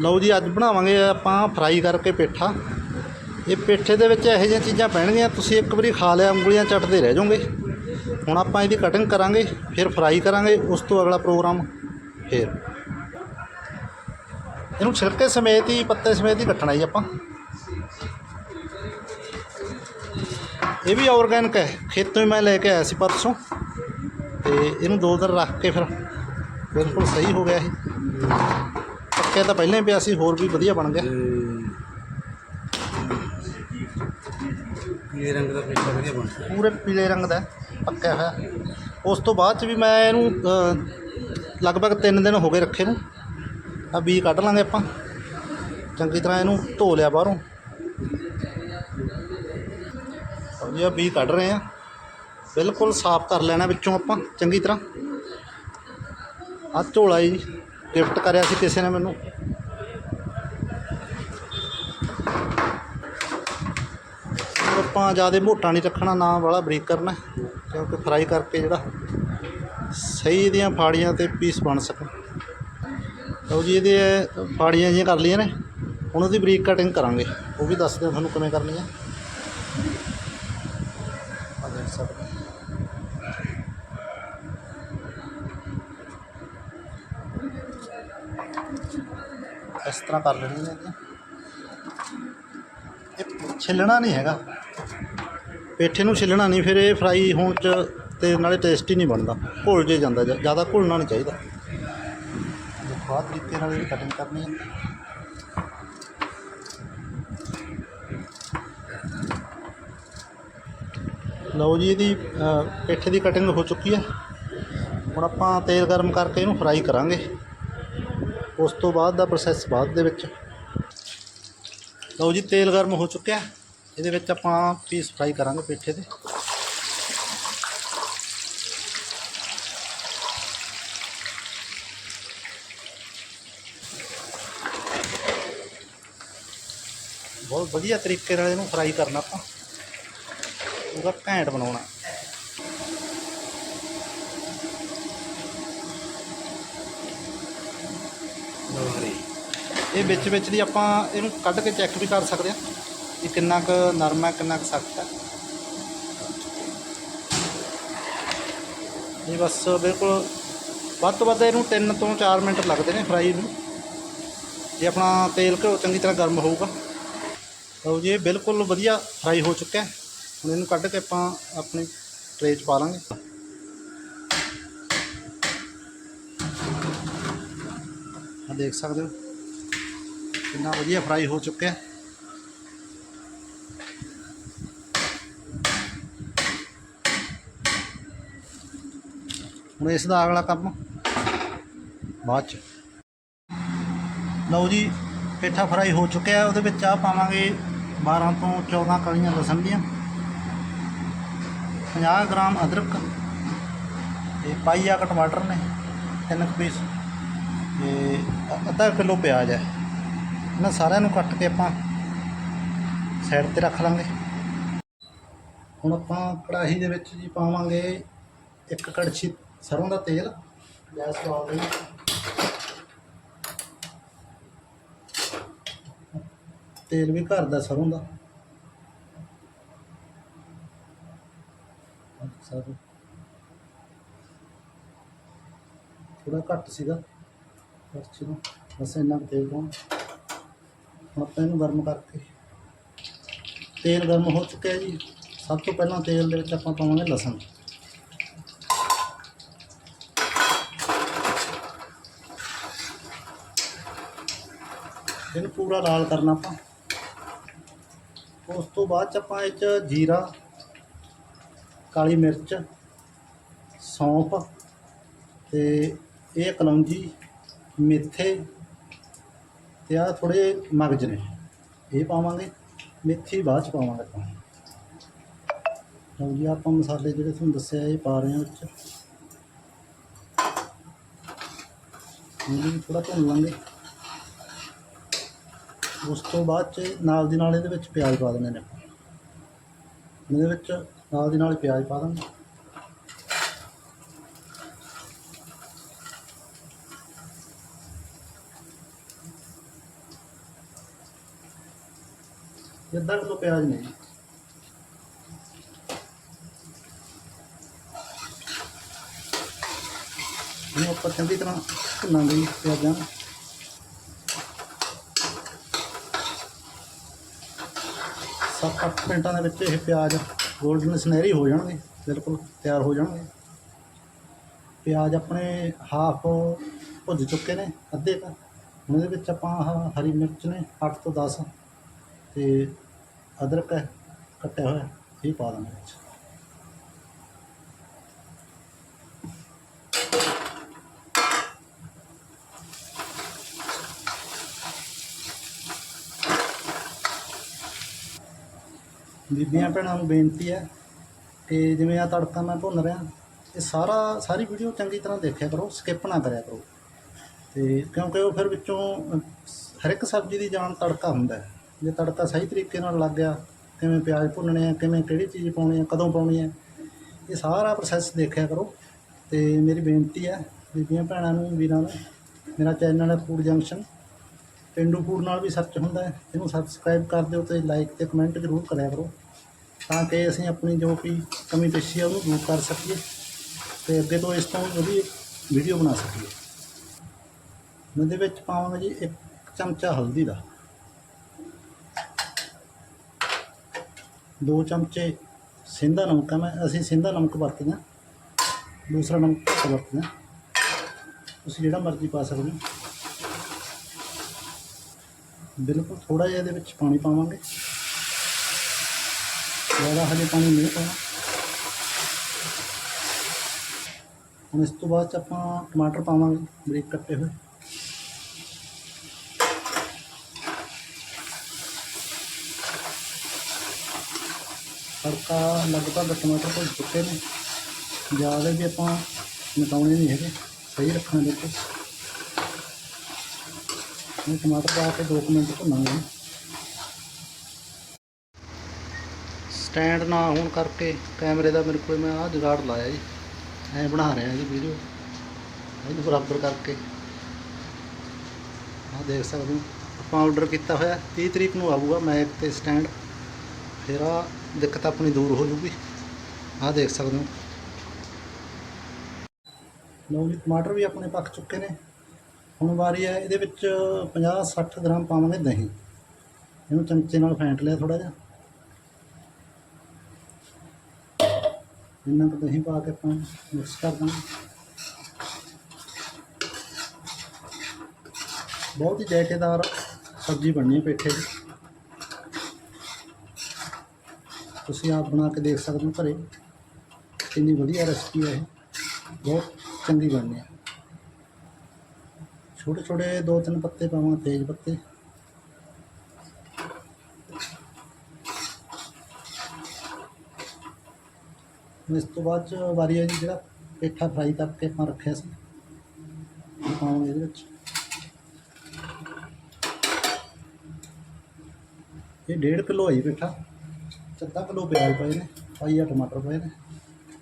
ਲਓ ਜੀ, ਅੱਜ ਬਣਾਵਾਂਗੇ ਆਪਾਂ ਫਰਾਈ ਕਰਕੇ ਪੇਠਾ। ਇਹ ਪੇਠੇ ਦੇ ਵਿੱਚ ਇਹੋ ਜਿਹੀਆਂ ਚੀਜ਼ਾਂ ਪੈਣਗੀਆਂ, ਤੁਸੀਂ ਇੱਕ ਵਾਰੀ ਖਾ ਲਿਆ, ਉਂਗਲੀਆਂ ਚੱਟਦੇ ਰਹਿ ਜਾਓਗੇ। ਹੁਣ ਆਪਾਂ ਇਹਦੀ ਕਟਿੰਗ ਕਰਾਂਗੇ, ਫਿਰ ਫਰਾਈ ਕਰਾਂਗੇ, ਉਸ ਤੋਂ ਅਗਲਾ ਪ੍ਰੋਗਰਾਮ ਫਿਰ। ਇਹਨੂੰ ਛਿਲਕੇ ਸਮੇਤ ਹੀ, ਪੱਤੇ ਸਮੇਤ ਹੀ ਕੱਟਣਾ ਜੀ ਆਪਾਂ। ਇਹ ਵੀ ਆਰਗੈਨਿਕ ਹੈ, ਖੇਤੋਂ ਹੀ ਮੈਂ ਲੈ ਕੇ ਆਇਆ ਸੀ ਪਰਸੋਂ। ਤੇ ਇਹਨੂੰ ਦੋ ਦਿਨ ਰੱਖ ਕੇ ਫਿਰ ਬਿਲਕੁਲ ਸਹੀ ਹੋ ਗਿਆ ਇਹ। ਪੱਕਿਆ ਤਾਂ ਪਹਿਲਾਂ ਹੀ ਪਿਆ ਸੀ ਹੋਰ ਵੀ ਵਧੀਆ ਬਣ ਗਿਆ। ਪੀਲੇ ਰੰਗ ਦਾ ਪੇਟਾ ਵਧੀਆ ਬਣਦਾ ਪੂਰੇ ਪੀਲੇ ਰੰਗ ਦਾ ਹੈ, ਪੱਕਿਆ ਹੋਇਆ। ਉਸ ਤੋਂ ਬਾਅਦ ਚ ਵੀ ਮੈਂ ਇਹਨੂੰ ਅ, ਲਗਭਗ 3 ਦਿਨ ਹੋ ਗਏ ਰੱਖੇ ਨੂੰ। ਆ ਬੀ ਕੱਢ ਲਾਂਗੇ ਆਪਾਂ। ਚੰਗੀ ਤਰ੍ਹਾਂ ਇਹਨੂੰ ਧੋ ਲਿਆ ਬਾਹਰੋਂ। ਔਰ ਜੀ ਆ ਬੀ ਕੱਢ ਰਹੇ ਆ ਬਿਲਕੁਲ ਸਾਫ਼ ਕਰ ਲੈਣਾ ਵਿੱਚੋਂ ਆਪਾਂ ਚੰਗੀ ਤਰ੍ਹਾਂ। ਆ ਝੋਲਾ ਜੀ। ਗਿਫਟ ਕਰਿਆ ਸੀ ਕਿਸੇ ਨੇ ਮੈਨੂੰ। ਆਪਾਂ ਜ਼ਿਆਦਾ ਮੋਟਾ ਨਹੀਂ ਰੱਖਣਾ ਨਾ ਵਾਲਾ ਬਰੀਕ ਕਰਨਾ, ਕਿਉਂਕਿ ਫਰਾਈ ਕਰਕੇ ਜਿਹੜਾ ਸਹੀ ਇਹਦੀਆਂ ਫਾੜੀਆਂ ਤੇ ਪੀਸ ਬਣ ਸਕਣ। ਲਓ ਜੀ, ਇਹਦੇ ਫਾੜੀਆਂ ਜਿਹੀਆਂ ਕਰ ਲਈਆਂ ਨੇ, ਹੁਣ ਉਹਦੀ ਬਰੀਕ ਕਟਿੰਗ ਕਰਾਂਗੇ। ਉਹ ਵੀ ਦੱਸਦੇ ਹਾਂ ਤੁਹਾਨੂੰ ਕਿਵੇਂ ਕਰਨੀ ਹੈ ਆ ਦੇਖ ਸਕਦੇ ਹੋ। ਇਸ ਤਰ੍ਹਾਂ ਕਰ ਲੈਣੀਆਂ ਨੇ ਇਹ ਛਿੱਲਣਾ ਨਹੀਂ ਹੈਗਾ। ਪੇਠੇ ਨੂੰ ਛਿੱਲਣਾ ਨਹੀਂ, ਫਿਰ ਇਹ ਫਰਾਈ ਹੋਣ ਚ ਤੇ ਨਾਲੇ ਟੇਸਟੀ ਨਹੀਂ ਬਣਦਾ। ਘੁਲ ਜੇ ਜਾਂਦਾ ਜ਼ਿਆਦਾ ਘੁਲਣਾ ਨਹੀਂ ਚਾਹੀਦਾ। ਦੇਖੋ ਆਹ ਤਰੀਕੇ ਨਾਲ ਇਹਦੀ ਕਟਿੰਗ ਕਰਨੀ ਹੈ। ਲਓ ਜੀ, ਇਹਦੀ ਪੇਠੇ ਦੀ ਕਟਿੰਗ ਹੋ ਚੁੱਕੀ ਹੈ। ਹੁਣ ਆਪਾਂ ਤੇਲ ਗਰਮ ਕਰਕੇ ਇਹਨੂੰ ਫਰਾਈ ਕਰਾਂਗੇ। ਉਸ ਤੋਂ ਬਾਅਦ ਦਾ ਪ੍ਰੋਸੈਸ ਬਾਅਦ ਦੇ ਵਿੱਚ। ਲਓ ਜੀ, ਤੇਲ ਗਰਮ ਹੋ ਚੁੱਕਿਆ। ਇਹਦੇ ਵਿੱਚ ਆਪਾਂ ਪੀਸ ਫਰਾਈ ਕਰਾਂਗੇ ਪੇਠੇ ਦੇ। ਬਹੁਤ ਵਧੀਆ ਤਰੀਕੇ ਨਾਲ ਇਹਨੂੰ ਫਰਾਈ ਕਰਨਾ ਆਪਾਂ। ਉਹਦਾ ਘੈਂਟ ਬਣਾਉਣਾ। ਲੋਹਰੀ ਇਹ ਵਿੱਚ ਵਿੱਚ ਦੀ ਆਪਾਂ ਇਹਨੂੰ ਕੱਢ ਕੇ ਚੈੱਕ ਵੀ ਕਰ ਸਕਦੇ ਆ ਇਹ ਕਿੰਨਾ ਕੁ ਨਰਮ ਹੈ, ਕਿੰਨਾ ਕੁ ਸਖਤ ਹੈ। ਇਹ ਬਸ ਬਿਲਕੁਲ ਵੱਧ ਤੋਂ ਵੱਧ ਇਹਨੂੰ 3 ਤੋਂ 4 ਮਿੰਟ ਲੱਗਦੇ ਨੇ ਫਰਾਈ ਨੂੰ। ਜੇ ਆਪਣਾ ਤੇਲ ਘਿਓ ਚੰਗੀ ਤਰ੍ਹਾਂ ਗਰਮ ਹੋਊਗਾ। ਲਓ ਜੀ, ਇਹ ਬਿਲਕੁਲ ਵਧੀਆ ਫਰਾਈ ਹੋ ਚੁੱਕਿਆ ਹੈ। ਹੁਣ ਇਹਨੂੰ ਕੱਢ ਕੇ ਆਪਾਂ ਆਪਣੀ ਟਰੇ 'ਚ ਪਾ ਲਾਂਗੇ। ਆ ਦੇਖ ਸਕਦੇ ਹੋ। ਕਿੰਨਾ ਵਧੀਆ ਫਰਾਈ ਹੋ ਚੁੱਕਿਆ। ਹੁਣ ਇਸ ਦਾ ਅਗਲਾ ਕੰਮ ਬਾਅਦ ਚ। ਲਓ ਜੀ, ਪੇਠਾ ਫਰਾਈ ਹੋ ਚੁੱਕਿਆ, ਉਹਦੇ ਵਿੱਚ ਆ ਪਾਵਾਂਗੇ 12 ਤੋਂ 14 ਕਲੀਆਂ ਲਸਣ ਦੀਆਂ। 50 ਗ੍ਰਾਮ ਅਦਰਕ ਤੇ ਪਾਈਆ ਕੁ ਟਮਾਟਰ ਨੇ, ਤਿੰਨ ਕੁ ਪੀਸ ਤੇ ਅੱਧਾ ਕਿਲੋ ਪਿਆਜ਼ ਹੈ। ਇਹਨਾਂ ਸਾਰਿਆਂ ਨੂੰ ਕੱਟ ਕੇ ਆਪਾਂ ਸਾਈਡ ਤੇ ਰੱਖ ਲਾਂਗੇ। ਹੁਣ ਆਪਾਂ ਕੜਾਹੀ ਦੇ ਵਿੱਚ ਜੀ ਪਾਵਾਂਗੇ ਇੱਕ ਕੜਛੀ ਸਰੋਂ ਦਾ ਤੇਲ। ਗੈਸ ਲਾ ਲਈ ਤੇਲ ਵੀ ਘਰ ਦਾ ਸਰੋਂ ਦਾ। ਸਰੋਂ ਥੋੜਾ ਘੱਟ ਸੀਗਾ। ਕੜਛੀ ਨੂੰ। ਬਸ ਇੰਨਾ ਕੁ ਤੇਲ ਪਾਉਣਾ। ਹੁਣ ਆਪਾਂ ਇਹਨੂੰ ਗਰਮ ਕਰਕੇ। ਤੇਲ ਗਰਮ ਹੋ ਚੁੱਕਿਆ ਜੀ। ਸਭ ਤੋਂ ਪਹਿਲਾਂ ਤੇਲ ਦੇ ਵਿੱਚ ਆਪਾਂ ਪਾਵਾਂਗੇ ਲਸਣ। ਇਹਨੂੰ ਪੂਰਾ ਲਾਲ ਕਰਨਾ ਆਪਾਂ। ਉਸ ਤੋਂ ਬਾਅਦ ਚ ਆਪਾਂ ਇਹ ਚ ਜੀਰਾ, ਕਾਲੀ ਮਿਰਚ, ਸੌਂਫ ਤੇ ਇਹ ਕਲੌਂਜੀ ਮੇਥੇ ਤੇ ਆ ਥੋੜੇ ਮਗਜ ਨੇ। ਇਹ ਪਾਵਾਂਗੇ, ਮੇਥੀ ਬਾਅਦ ਚ ਪਾਵਾਂਗੇ ਆਪਾਂ। ਲਓ ਜੀ, ਆਪਾਂ ਮਸਾਲੇ ਜਿਹੜੇ ਤੁਹਾਨੂੰ ਦੱਸਿਆ, ਇਹ ਪਾ ਰਹੇ ਹਾਂ ਵਿੱਚ। ਇਹਨੂੰ ਥੋੜਾ ਭੁੰਨ ਲਾਂਗੇ। ਉਸ ਤੋਂ ਬਾਅਦ ਚ ਨਾਲ ਦੀ ਨਾਲ ਇਹਦੇ ਵਿੱਚ ਪਿਆਜ਼ ਪਾ ਦਿੰਦੇ ਨੇ ਆਪਾਂ। ਇਹਦੇ ਵਿੱਚ ਨਾਲ ਦੀ ਨਾਲ ਪਿਆਜ਼ ਪਾ ਦਾਂਗੇ। ਇਹ ਅੱਧਾ ਕਿਲੋ ਪਿਆਜ਼ ਨੇ ਇਹਨੂੰ ਆਪਾਂ ਚੰਗੀ ਤਰ੍ਹਾਂ ਭੁੰਨਾਂਗੇ ਜੀ ਪਿਆਜ਼ਾਂ ਨੂੰ। ਸੱਤ ਅੱਠ ਮਿੰਟਾਂ ਦੇ ਵਿੱਚ ਇਹ ਪਿਆਜ਼ ਗੋਲਡਨ ਸੁਨਹਿਰੀ ਹੋ ਜਾਣਗੇ, ਬਿਲਕੁਲ ਤਿਆਰ ਹੋ ਜਾਣਗੇ। ਪਿਆਜ਼ ਆਪਣੇ ਹਾਫ ਭੁੱਜ ਚੁੱਕੇ ਨੇ, ਅੱਧੇ ਤਾਂ ਹੁਣ ਇਹਦੇ ਵਿੱਚ ਆਪਾਂ ਆਹ ਹਰੀ ਮਿਰਚ ਨੇ 8 ਤੋਂ 10 ਤੇ ਅਦਰਕ ਹੈ ਕੱਟਿਆ ਹੋਇਆ, ਇਹ ਪਾ ਦਾਂਗੇ ਵਿੱਚ। ਬੀਬੀਆਂ ਭੈਣਾਂ ਨੂੰ ਬੇਨਤੀ ਹੈ ਕਿ ਜਿਵੇਂ ਆ ਤੜਕਾ ਮੈਂ ਭੁੰਨ ਰਿਹਾ, ਇਹ ਸਾਰਾ, ਸਾਰੀ ਵੀਡੀਓ ਚੰਗੀ ਤਰ੍ਹਾਂ ਦੇਖਿਆ ਕਰੋ ਸਕਿਪ ਨਾ ਕਰਿਆ ਕਰੋ। ਤੇ ਕਿਉਂਕਿ ਉਹ ਫਿਰ ਵਿੱਚੋਂ ਹਰ ਇੱਕ ਸਬਜ਼ੀ ਦੀ ਜਾਨ ਤੜਕਾ ਹੁੰਦਾ ਹੈ। ਜੇ ਤੜਕਾ ਸਹੀ ਤਰੀਕੇ ਨਾਲ ਲੱਗ ਗਿਆ, ਕਿਵੇਂ ਪਿਆਜ਼ ਭੁੰਨਣੇ ਆ, ਕਿਵੇਂ ਕਿਹੜੀ ਚੀਜ਼ ਪਾਉਣੀ ਆ, ਕਦੋਂ ਪਾਉਣੀ ਆ, ਇਹ ਸਾਰਾ ਪ੍ਰੋਸੈਸ ਦੇਖਿਆ ਕਰੋ। ਤੇ ਮੇਰੀ ਬੇਨਤੀ ਹੈ, ਬੀਬੀਆਂ ਭੈਣਾਂ ਨੂੰ, ਵੀਰਾਂ ਨੂੰ, ਮੇਰਾ ਚੈਨਲ ਹੈ ਫੂਡ ਜੰਕਸ਼ਨ ਪਿੰਡੂ ਫੂਡ ਨਾਲ ਵੀ ਸਰਚ ਹੁੰਦਾ ਹੈ, ਇਹਨੂੰ ਸਬਸਕ੍ਰਾਈਬ ਕਰ ਦਿਓ ਤੇ ਲਾਈਕ ਤੇ ਕਮੈਂਟ ਜ਼ਰੂਰ ਕਰਿਆ ਕਰੋ, ਤਾਂ ਕਿ ਅਸੀਂ ਆਪਣੀ ਜੋ ਵੀ ਕਮੀ ਪੇਸ਼ੀ ਆ, ਉਹਨੂੰ ਦੂਰ ਕਰ ਸਕੀਏ ਤੇ ਅੱਗੇ ਤੋਂ ਇਸ ਤੋਂ ਵੀ ਵਧੀਆ ਵੀਡੀਓ ਬਣਾ ਸਕੀਏ। ਉਹਦੇ ਵਿੱਚ ਪਾਵਾਂਗੇ ਜੀ ਇੱਕ ਚਮਚਾ ਹਲਦੀ ਦਾ। ਦੋ ਚਮਚੇ ਸਿੰਧਾ ਨਮਕ ਆ, ਮੈਂ ਅਸੀਂ ਸਿੰਧਾ ਨਮਕ ਵਰਤਦੇ ਹਾਂ। ਦੂਸਰਾ ਨਮਕ ਘੱਟ ਵਰਤਦੇ ਹਾਂ। ਤੁਸੀਂ ਜਿਹੜਾ ਮਰਜ਼ੀ ਪਾ ਸਕਦੇ ਹੋ। ਬਿਲਕੁਲ ਥੋੜਾ ਜਿਹਾ ਇਹਦੇ ਵਿੱਚ ਪਾਣੀ ਪਾਵਾਂਗੇ। ਜ਼ਿਆਦਾ ਹਜੇ ਪਾਣੀ ਨਹੀਂ ਪਾਉਣਾ। ਹੁਣ ਇਸ ਤੋਂ ਬਾਅਦ 'ਚ ਆਪਾਂ ਟਮਾਟਰ ਪਾਵਾਂਗੇ ਬਰੀਕ ਕੱਟੇ ਹੋਏ। ਸੜਕਾਂ ਲਗਭਗ ਟਮਾਟਰ ਭੁੱਜ ਚੁੱਕੇ ਨੇ। ਜ਼ਿਆਦਾ ਵੀ ਆਪਾਂ ਮਿਟਾਉਣੇ ਨਹੀਂ ਹੈਗੇ, ਸਹੀ ਰੱਖਣਾ ਦੇਖੋ ਇਹ ਟਮਾਟਰ ਪਾ ਕੇ 2 ਮਿੰਟ ਭੁੰਨਾਂਗੇ। ਸਟੈਂਡ ਨਾ ਹੋਣ ਕਰਕੇ ਕੈਮਰੇ ਦਾ ਮੇਰੇ ਕੋਲ ਮੈਂ ਆਹ ਜੁਗਾੜ ਲਾਇਆ ਜੀ। ਐਂ ਬਣਾ ਰਿਹਾ ਜੀ ਵੀਡੀਓ। ਇਹਨੂੰ ਬਰਾਬਰ ਕਰਕੇ। ਆਹ ਦੇਖ ਸਕਦੇ ਹੋ। ਆਪਾਂ ਆਰਡਰ ਕੀਤਾ ਹੋਇਆ 30 ਤਰੀਕ ਨੂੰ ਆਊਗਾ ਮੈਕ ਤੇ ਸਟੈਂਡ। ਫਿਰ ਆ ਦਿੱਕਤ ਆਪਣੀ ਦੂਰ ਹੋ ਜੂਗੀ। ਆਹ ਦੇਖ ਸਕਦੇ ਹੋ। ਲਓ ਜੀ, ਟਮਾਟਰ ਵੀ ਆਪਣੇ ਪੱਕ ਚੁੱਕੇ ਨੇ। ਹੁਣ ਵਾਰੀ ਹੈ, ਇਹਦੇ ਵਿੱਚ 50 60 ਗ੍ਰਾਮ ਪਾਵਾਂਗੇ ਦਹੀਂ। ਇਹਨੂੰ ਚਮਚੇ ਨਾਲ ਫੈਂਟ ਲਿਆ ਥੋੜਾ ਜਿਹਾ। ਇੰਨਾ ਕੁ ਦਹੀਂ ਪਾ ਕੇ ਆਪਾਂ ਮਿਕਸ ਕਰ ਦਾਂਗੇ। ਬਹੁਤ ਹੀ ਜਾਇਕੇਦਾਰ ਸਬਜ਼ੀ ਬਣਨੀ ਹੈ ਪੇਠੇ ਦੀ। ਤੁਸੀਂ ਆਪ ਬਣਾ ਕੇ ਦੇਖ ਸਕਦੇ ਹੋ ਘਰੇ। ਕਿੰਨੀ ਵਧੀਆ ਰੈਸਪੀ ਹੈ ਇਹ। ਬਹੁਤ ਚੰਗੀ ਬਣਨੀ ਹੈ। ਛੋਟੇ ਛੋਟੇ ਦੋ ਤਿੰਨ ਪੱਤੇ ਪਾਵਾਂ, ਤੇਜ਼ ਪੱਤੇ। ਇਸ ਤੋਂ ਬਾਅਦ 'ਚ ਵਾਰੀ ਹੈ ਜੀ, ਜਿਹੜਾ ਪੇਠਾ ਫਰਾਈ ਕਰਕੇ ਆਪਾਂ ਰੱਖਿਆ ਸੀ। ਇਹ ਪਾਵਾਂਗੇ ਇਹਦੇ ਵਿੱਚ। ਇਹ 1.5 ਕਿਲੋ ਹੈ ਜੀ ਪੇਠਾ। ਅੱਧਾ ਕਿਲੋ ਪਿਆਜ਼ ਪਏ ਨੇ, ਪਾਈ ਆ ਟਮਾਟਰ ਪਏ ਨੇ,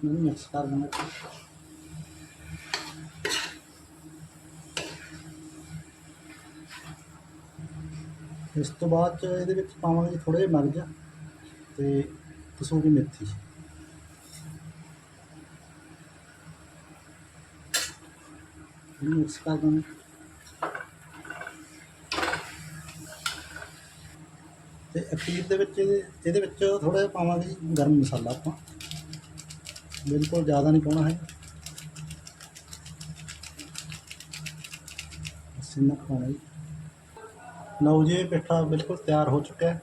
ਇਹਨੂੰ ਮਿਕਸ ਕਰ ਦੇਣਾ ਇਸ ਤੋਂ ਬਾਅਦ 'ਚ ਇਹਦੇ ਵਿੱਚ ਪਾਵਾਂਗੇ ਥੋੜੇ ਜਿਹੇ ਮਰਚ ਤੇ ਕਸੂਰੀ ਮੇਥੀ। ਇਹਨੂੰ ਮਿਕਸ ਕਰ ਦਾਂਗੇ ਤੇ ਅਖੀਰ ਦੇ ਵਿੱਚ ਇਹਦੇ ਇਹਦੇ ਵਿੱਚ ਥੋੜਾ ਜਿਹਾ ਪਾਵਾਂਗੇ ਜੀ ਗਰਮ ਮਸਾਲਾ ਆਪਾਂ। ਬਿਲਕੁਲ ਜ਼ਿਆਦਾ ਨਹੀਂ ਪਾਉਣਾ ਹੈ। ਸਿੰਨਾ ਪਾਉਣਾ ਜੀ। ਲਓ ਜੀ, ਇਹ ਪੇਠਾ ਬਿਲਕੁਲ ਤਿਆਰ ਹੋ ਚੁੱਕਿਆ ਹੈ।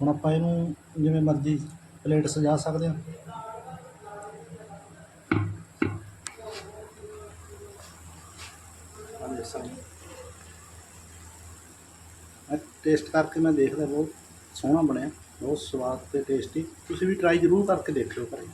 ਹੁਣ ਆਪਾਂ ਇਹਨੂੰ ਜਿਵੇਂ ਮਰਜ਼ੀ ਪਲੇਟ ਸਜਾ ਸਕਦੇ ਹਾਂ ਆਹ ਦੇਖ ਸਕਦੇ ਹੋ। ਮੈਂ ਟੇਸਟ ਕਰਕੇ ਮੈਂ ਦੇਖਦਾ, ਬਹੁਤ ਸੋਹਣਾ ਬਣਿਆ, ਬਹੁਤ ਸਵਾਦ ਤੇ ਟੇਸਟੀ ਤੁਸੀਂ ਵੀ ਟਰਾਈ ਜ਼ਰੂਰ ਕਰਕੇ ਦੇਖਿਓ ਘਰੇ।